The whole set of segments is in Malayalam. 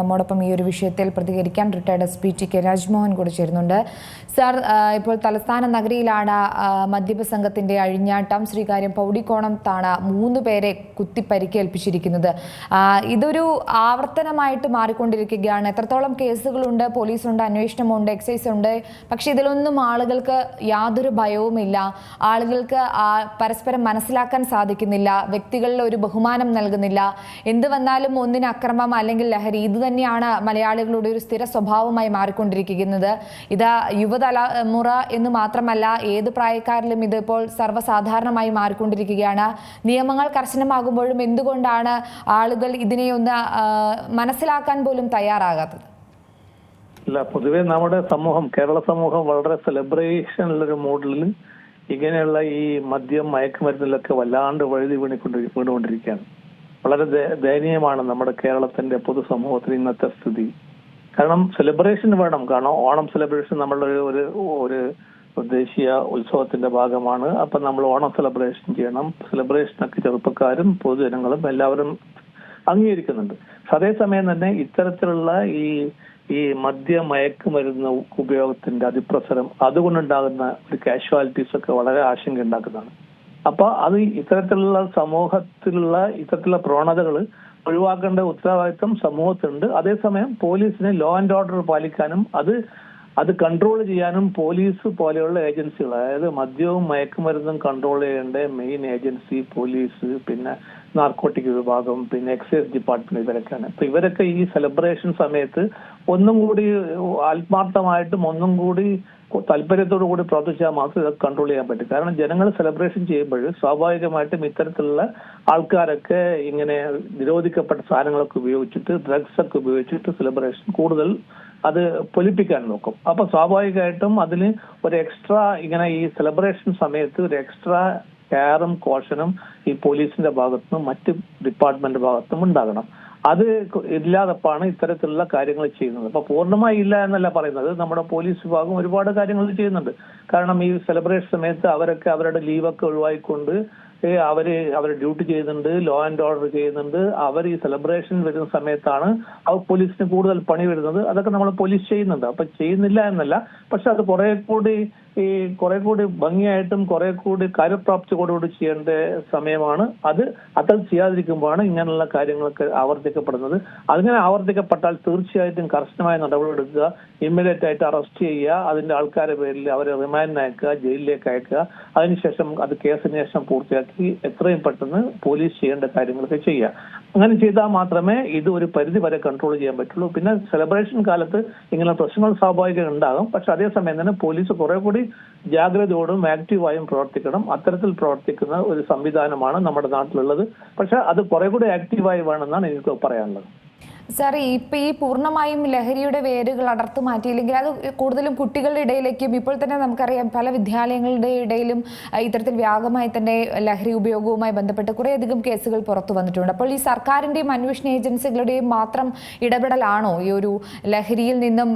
നമ്മോടൊപ്പം ഈ ഒരു വിഷയത്തിൽ പ്രതികരിക്കാൻ retired S P T K Rajmohan കൂടെ ചേരുന്നുണ്ട്. സാർ ഇപ്പോൾ തലസ്ഥാന നഗരിയിലാണ് മദ്യപ സംഘത്തിന്റെ അഴിഞ്ഞാട്ടം. ശ്രീകാര്യം പൗടിക്കോണം താണ മൂന്ന് പേരെ കുത്തി പരിക്കേൽപ്പിച്ചിരിക്കുന്നത് ഇതൊരു ആവർത്തനമായിട്ട് മാറിക്കൊണ്ടിരിക്കുകയാണ്. എത്രത്തോളം കേസുകളുണ്ട് പോലീസുണ്ട് അന്വേഷണമുണ്ട് എക്സൈസ് ഉണ്ട്. പക്ഷെ ഇതിലൊന്നും ആളുകൾക്ക് യാതൊരു ഭയവുമില്ല. ആളുകൾക്ക് പരസ്പരം മനസ്സിലാക്കാൻ സാധിക്കുന്നില്ല. വ്യക്തികളിൽ ഒരു ബഹുമാനം നൽകുന്നില്ല. എന്ത് വന്നാലും ഒന്നിന് അക്രമം അല്ലെങ്കിൽ ലഹരി ഇത് തന്നെയാണ് മലയാളികളുടെ ഒരു സ്ഥിര സ്വഭാവമായി മാറിക്കൊണ്ടിരിക്കുന്നത്. ഇത് യുവതലമുറ എന്ന് മാത്രമല്ല ഏത് പ്രായക്കാരിലും ഇതിപ്പോൾ സർവസാധാരണമായി മാറിക്കൊണ്ടിരിക്കുകയാണ്. നിയമങ്ങൾ കർശനമാകുമ്പോഴും എന്തുകൊണ്ടാണ് ആളുകൾ ഇതിനെ ഒന്ന് മനസ്സിലാക്കാൻ പോലും തയ്യാറാകാത്തത്? ഇല്ല പൊതുവെ നമ്മുടെ സമൂഹം കേരള സമൂഹം വളരെ സെലിബ്രേഷനുള്ളൊരു മോഡലിൽ ഇങ്ങനെയുള്ള ഈ മദ്യം മയക്കുമരുന്നിലൊക്കെ വല്ലാണ്ട് വഴുതി വീണിക്കൊണ്ട് വീണുകൊണ്ടിരിക്കുകയാണ്. വളരെ ദയ- ദയനീയമാണ് നമ്മുടെ കേരളത്തിന്റെ പൊതുസമൂഹത്തിന് ഇന്നത്തെ സ്ഥിതി. കാരണം സെലിബ്രേഷൻ വേണം. കാരണം ഓണം സെലിബ്രേഷൻ നമ്മളുടെ ഒരു ഒരു ദേശീയ ഉത്സവത്തിന്റെ ഭാഗമാണ്. അപ്പൊ നമ്മൾ ഓണം സെലിബ്രേഷൻ ചെയ്യണം. സെലിബ്രേഷനൊക്കെ ചെറുപ്പക്കാരും പൊതുജനങ്ങളും എല്ലാവരും അംഗീകരിക്കുന്നുണ്ട്. അതേസമയം തന്നെ ഇത്തരത്തിലുള്ള ഈ ഈ മദ്യ മയക്കുമരുന്ന് ഉപയോഗത്തിന്റെ അതിപ്രസരം അതുകൊണ്ടുണ്ടാകുന്ന ഒരു കാഷ്വാലിറ്റീസ് ഒക്കെ വളരെ ആശങ്ക ഉണ്ടാക്കുന്നതാണ്. അപ്പൊ അത് ഇത്തരത്തിലുള്ള സമൂഹത്തിലുള്ള ഇത്തരത്തിലുള്ള പ്രവണതകൾ ഒഴിവാക്കേണ്ട ഉത്തരവാദിത്വം സമൂഹത്തിനുണ്ട് അതേസമയം പോലീസിന് ലോ ആൻഡ് ഓർഡർ പാലിക്കാനും അത് അത് കൺട്രോൾ ചെയ്യാനും പോലീസ് പോലെയുള്ള ഏജൻസികൾ അതായത് മദ്യവും മയക്കുമരുന്നും കൺട്രോൾ ചെയ്യേണ്ട മെയിൻ ഏജൻസി പോലീസ് പിന്നെ നാർക്കോട്ടിക് വിഭാഗം പിന്നെ എക്സൈസ് ഡിപ്പാർട്ട്മെന്റ് ഇവരൊക്കെയാണ്. അപ്പൊ ഇവരൊക്കെ ഈ സെലിബ്രേഷൻ സമയത്ത് ഒന്നും കൂടി ആത്മാർത്ഥമായിട്ടും ഒന്നും കൂടി താല്പര്യത്തോടു കൂടി പ്രവർത്തിച്ചാൽ മാത്രമേ ഇതൊക്കെ കൺട്രോൾ ചെയ്യാൻ പറ്റും. കാരണം ജനങ്ങൾ സെലിബ്രേഷൻ ചെയ്യുമ്പോൾ സ്വാഭാവികമായിട്ടും ഇത്തരത്തിലുള്ള ആൾക്കാരൊക്കെ ഇങ്ങനെ നിരോധിക്കപ്പെട്ട സാധനങ്ങളൊക്കെ ഉപയോഗിച്ചിട്ട് ഡ്രഗ്സ് ഒക്കെ ഉപയോഗിച്ചിട്ട് സെലിബ്രേഷൻ കൂടുതൽ അത് പൊലിപ്പിക്കാൻ നോക്കും. അപ്പൊ സ്വാഭാവികമായിട്ടും അതിന് ഒരു എക്സ്ട്രാ ഇങ്ങനെ ഈ സെലിബ്രേഷൻ സമയത്ത് ഒരു എക്സ്ട്രാ കെയറും കോഷനും ഈ പോലീസിന്റെ ഭാഗത്തുനിന്നും മറ്റ് ഡിപ്പാർട്ട്മെന്റ് ഭാഗത്തും ഉണ്ടാകണം. അത് ഇല്ലാതപ്പാണ് ഇത്തരത്തിലുള്ള കാര്യങ്ങൾ ചെയ്യുന്നത്. അപ്പൊ പൂർണമായി ഇല്ല എന്നല്ല പറയുന്നത്. നമ്മുടെ പോലീസ് വിഭാഗം ഒരുപാട് കാര്യങ്ങൾ ചെയ്യുന്നുണ്ട്. കാരണം ഈ സെലിബ്രേഷൻ സമയത്ത് അവരൊക്കെ അവരുടെ ലീവൊക്കെ ഒഴിവായിക്കൊണ്ട് ഏ, അവർ അവർ ഡ്യൂട്ടി ചെയ്യുന്നുണ്ട് ലോ ആൻഡ് ഓർഡർ ചെയ്യുന്നുണ്ട്. അവർ ഈ സെലിബ്രേഷൻ വരുന്ന സമയത്താണ് അവർ പോലീസിന് കൂടുതൽ പണി വരുന്നത്. അതൊക്കെ നമ്മൾ പോലീസ് ചെയ്യുന്നുണ്ട്. അപ്പൊ ചെയ്യുന്നില്ല എന്നല്ല. പക്ഷെ അത് കുറെ കൂടി ഈ കുറെ കൂടി ഭംഗിയായിട്ടും കുറെ കൂടി കാര്യപ്രാപ്തിയോടുകൂടി ചെയ്യേണ്ട സമയമാണ്. അത് അത് ചെയ്യാതിരിക്കുമ്പോഴാണ് ഇങ്ങനെയുള്ള കാര്യങ്ങളൊക്കെ ആവർത്തിക്കപ്പെടുന്നത്. അതിങ്ങനെ ആവർത്തിക്കപ്പെട്ടാൽ തീർച്ചയായിട്ടും കർശനമായ നടപടിയെടുക്കുക ഇമ്മീഡിയറ്റ് ആയിട്ട് അറസ്റ്റ് ചെയ്യുക. അതിന്റെ ആൾക്കാരെ പേരിൽ അവരെ റിമാൻഡിന് അയക്കുക. ജയിലിലേക്ക് അയക്കുക. അതിനുശേഷം അത് കേസന്വേഷണം പൂർത്തിയാക്കി എത്രയും പെട്ടെന്ന് പോലീസ് ചെയ്യേണ്ട കാര്യങ്ങളൊക്കെ ചെയ്യുക. അങ്ങനെ ചെയ്താൽ മാത്രമേ ഇത് ഒരു പരിധി വരെ കൺട്രോൾ ചെയ്യാൻ പറ്റുള്ളൂ. പിന്നെ സെലിബ്രേഷൻ കാലത്ത് ഇങ്ങനെ പ്രശ്നങ്ങൾ സ്വാഭാവികം ഉണ്ടാകും. പക്ഷെ അതേസമയം തന്നെ പോലീസ് കുറെ കൂടി ജാഗ്രതയോടും ആക്റ്റീവായും പ്രവർത്തിക്കണം. അത്തരത്തിൽ പ്രവർത്തിക്കുന്ന ഒരു സംവിധാനമാണ് നമ്മുടെ നാട്ടിലുള്ളത്. പക്ഷെ അത് കുറെ കൂടി ആക്റ്റീവായി വേണമെന്നാണ് എനിക്ക് പറയാനുള്ളത്. സാർ ഇപ്പൊ ഈ പൂർണമായും ലഹരിയുടെ വേരുകൾ അടർത്തു മാറ്റിയില്ലെങ്കിൽ അത് കൂടുതലും കുട്ടികളുടെ ഇടയിലേക്കും ഇപ്പോൾ തന്നെ നമുക്കറിയാം പല വിദ്യാലയങ്ങളുടെ ഇടയിലും ഇത്തരത്തിൽ വ്യാപകമായി തന്നെ ലഹരി ഉപയോഗവുമായി ബന്ധപ്പെട്ട് കുറേയധികം കേസുകൾ പുറത്തു വന്നിട്ടുണ്ട്. അപ്പോൾ ഈ സർക്കാരിന്റെയും അന്വേഷണ ഏജൻസികളുടെയും മാത്രം ഇടപെടലാണോ ഈ ഒരു ലഹരിയിൽ നിന്നും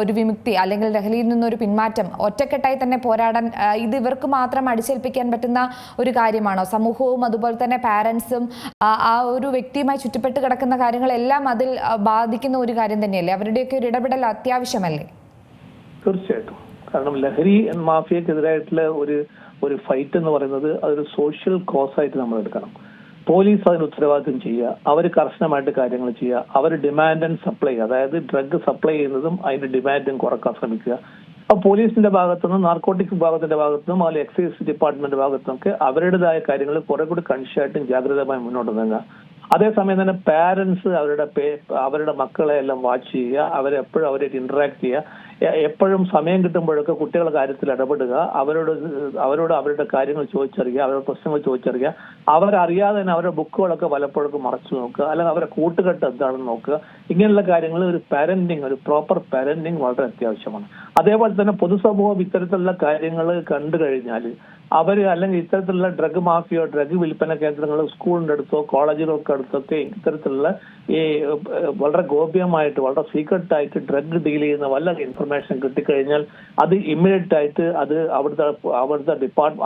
ഒരു വിമുക്തി അല്ലെങ്കിൽ ലഹരിയിൽ നിന്നൊരു പിന്മാറ്റം ഒറ്റക്കെട്ടായി തന്നെ പോരാടാൻ ഇത് ഇവർക്ക് മാത്രം അടിച്ചേൽപ്പിക്കാൻ പറ്റുന്ന ഒരു കാര്യമാണോ? സമൂഹവും അതുപോലെ തന്നെ പാരൻസും ആ ഒരു വ്യക്തിയുമായി ചുറ്റപ്പെട്ട് കിടക്കുന്ന കാര്യങ്ങളെല്ലാം അതിൽ ബാധിക്കുന്ന ഒരു കാര്യം തന്നെയല്ലേ? അവരുടെയൊക്കെ ഒരു ഇടപെടൽ അത്യാവശ്യമല്ലേ? തീർച്ചയായിട്ടും. കാരണം ലഹരി മാഫിയക്കെതിരായിട്ടുള്ള ഒരു ഒരു ഫൈറ്റ് എന്ന് പറയുന്നത് അതൊരു സോഷ്യൽ കോസ് ആയിട്ട് നമ്മൾ എടുക്കണം. പോലീസ് അതിന് ഉത്തരവാദിത്വം ചെയ്യുക അവർ കർശനമായിട്ട് കാര്യങ്ങൾ ചെയ്യുക അവർ ഡിമാൻഡ് ആൻഡ് സപ്ലൈ അതായത് ഡ്രഗ് സപ്ലൈ ചെയ്യുന്നതും അതിന്റെ ഡിമാൻഡും കുറയ്ക്കാൻ ശ്രമിക്കുക. പോലീസിന്റെ ഭാഗത്തുനിന്നും നാർക്കോട്ടിക് വിഭാഗത്തിന്റെ ഭാഗത്തുനിന്നും അല്ലെങ്കിൽ എക്സൈസ് ഡിപ്പാർട്ട്മെന്റ് ഭാഗത്തുനിന്നൊക്കെ അവരുടേതായ കാര്യങ്ങൾ കുറെ കൂടി കൺഷ്യായിട്ടും ജാഗ്രതമായി മുന്നോട്ട് നീങ്ങുക. അതേസമയം തന്നെ പാരന്റ്സ് അവരുടെ അവരുടെ മക്കളെ എല്ലാം വാച്ച് ചെയ്യുക അവരെ എപ്പോഴും അവരായിട്ട് ഇന്ററാക്ട് ചെയ്യുക. എപ്പോഴും സമയം കിട്ടുമ്പോഴൊക്കെ കുട്ടികളുടെ കാര്യത്തിൽ ഇടപെടുക. അവരോട് അവരോട് അവരുടെ കാര്യങ്ങൾ ചോദിച്ചറിയുക അവരുടെ പ്രശ്നങ്ങൾ ചോദിച്ചറിയുക. അവരറിയാതെ തന്നെ അവരുടെ ബുക്കുകളൊക്കെ പലപ്പോഴും മറച്ചു നോക്കുക. അല്ലെങ്കിൽ അവരുടെ കൂട്ടുകെട്ട് എന്താണെന്ന് നോക്കുക. ഇങ്ങനെയുള്ള കാര്യങ്ങൾ ഒരു പാരന്റിങ് ഒരു പ്രോപ്പർ പാരന്റിങ് വളരെ അത്യാവശ്യമാണ്. അതേപോലെ തന്നെ പൊതുസമൂഹം ഇത്തരത്തിലുള്ള കാര്യങ്ങൾ കണ്ടു കഴിഞ്ഞാൽ അവർ അല്ലെങ്കിൽ ഇത്തരത്തിലുള്ള ഡ്രഗ് മാഫിയോ ഡ്രഗ് വിൽപ്പന കേന്ദ്രങ്ങൾ സ്കൂളിന്റെ അടുത്തോ കോളേജിലൊക്കെ അടുത്തൊക്കെ ഇത്തരത്തിലുള്ള ഈ വളരെ ഗോപ്യമായിട്ട് വളരെ സീക്രട്ട് ആയിട്ട് ഡ്രഗ് ഡീൽ ചെയ്യുന്ന വല്ല ഇൻഫർമേഷൻ കിട്ടിക്കഴിഞ്ഞാൽ അത് ഇമ്മീഡിയറ്റ് ആയിട്ട് അത് അവിടുത്തെ അവിടുത്തെ ഡിപ്പാർട്ട്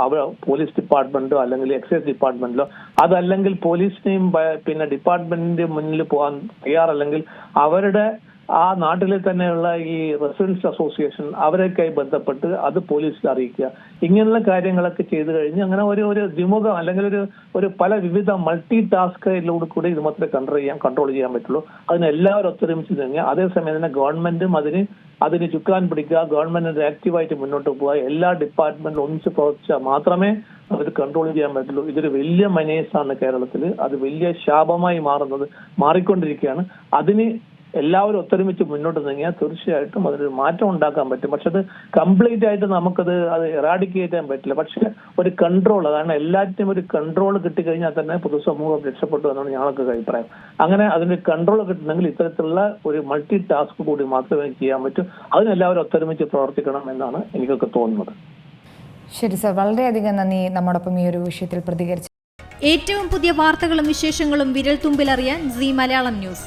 പോലീസ് ഡിപ്പാർട്ട്മെന്റോ അല്ലെങ്കിൽ എക്സൈസ് ഡിപ്പാർട്ട്മെന്റിലോ അതല്ലെങ്കിൽ പോലീസിനെയും പിന്നെ ഡിപ്പാർട്ട്മെന്റിന്റെ മുന്നിൽ പോകാൻ തയ്യാറല്ലെങ്കിൽ അവരുടെ ആ നാട്ടിലെ തന്നെയുള്ള ഈ റെസിഡൻസ് അസോസിയേഷൻ അവരൊക്കെയായി ബന്ധപ്പെട്ട് അത് പോലീസിൽ അറിയിക്കുക. ഇങ്ങനെയുള്ള കാര്യങ്ങളൊക്കെ ചെയ്തു കഴിഞ്ഞ് അങ്ങനെ ഒരു ഒരു ദ്വിമുഖം അല്ലെങ്കിൽ ഒരു ഒരു പല വിവിധ മൾട്ടി ടാസ്കിലൂടെ കൂടി ഇത് മാത്രമേ കൺട്രോൾ ചെയ്യാൻ കൺട്രോൾ ചെയ്യാൻ പറ്റുള്ളൂ. അതിന് എല്ലാവരും ഒത്തൊരുമിച്ച് നീങ്ങുക. അതേസമയം തന്നെ ഗവൺമെന്റും അതിന് അതിന് ചുക്കാൻ പിടിക്കുക ഗവൺമെന്റ് ആക്റ്റീവായിട്ട് മുന്നോട്ട് പോവുക. എല്ലാ ഡിപ്പാർട്ട്മെന്റും ഒന്നിച്ച് പ്രവർത്തിച്ചാൽ മാത്രമേ അത് കൺട്രോൾ ചെയ്യാൻ പറ്റുള്ളൂ. ഇതൊരു വലിയ മനേസാണ് കേരളത്തിൽ അത് വലിയ ശാപമായി മാറുന്നത് മാറിക്കൊണ്ടിരിക്കുകയാണ്. അതിന് എല്ലാവരും ഒത്തൊരുമിച്ച് മുന്നോട്ട് നീങ്ങിയാൽ തീർച്ചയായിട്ടും അതിനൊരു മാറ്റം ഉണ്ടാക്കാൻ പറ്റും. പക്ഷെ അത് കംപ്ലീറ്റ് ആയിട്ട് നമുക്കത് അത് ഇറാഡിക്കേറ്റ് ചെയ്യാൻ പറ്റില്ല. പക്ഷെ ഒരു കൺട്രോൾ കാരണം എല്ലാറ്റിനും ഒരു കൺട്രോൾ കിട്ടിക്കഴിഞ്ഞാൽ തന്നെ പൊതുസമൂഹം രക്ഷപ്പെട്ടു എന്നാണ് ഞങ്ങൾക്ക് അഭിപ്രായം. അങ്ങനെ അതിന് കൺട്രോൾ കിട്ടണമെങ്കിൽ ഇത്തരത്തിലുള്ള ഒരു മൾട്ടി ടാസ്ക് കൂടി മാത്രമേ ചെയ്യാൻ പറ്റൂ. അതിനെല്ലാവരും ഒത്തൊരുമിച്ച് പ്രവർത്തിക്കണം എന്നാണ് എനിക്കൊക്കെ തോന്നുന്നത്. ശരി സർ. വളരെയധികം നന്ദി നമ്മോടൊപ്പം ഈ ഒരു വിഷയത്തിൽ പ്രതികരിച്ചു ഏറ്റവും പുതിയ വാർത്തകളും വിശേഷങ്ങളും വിരൽ തുമ്പിലറിയാൻ സി മലയാളം ന്യൂസ്.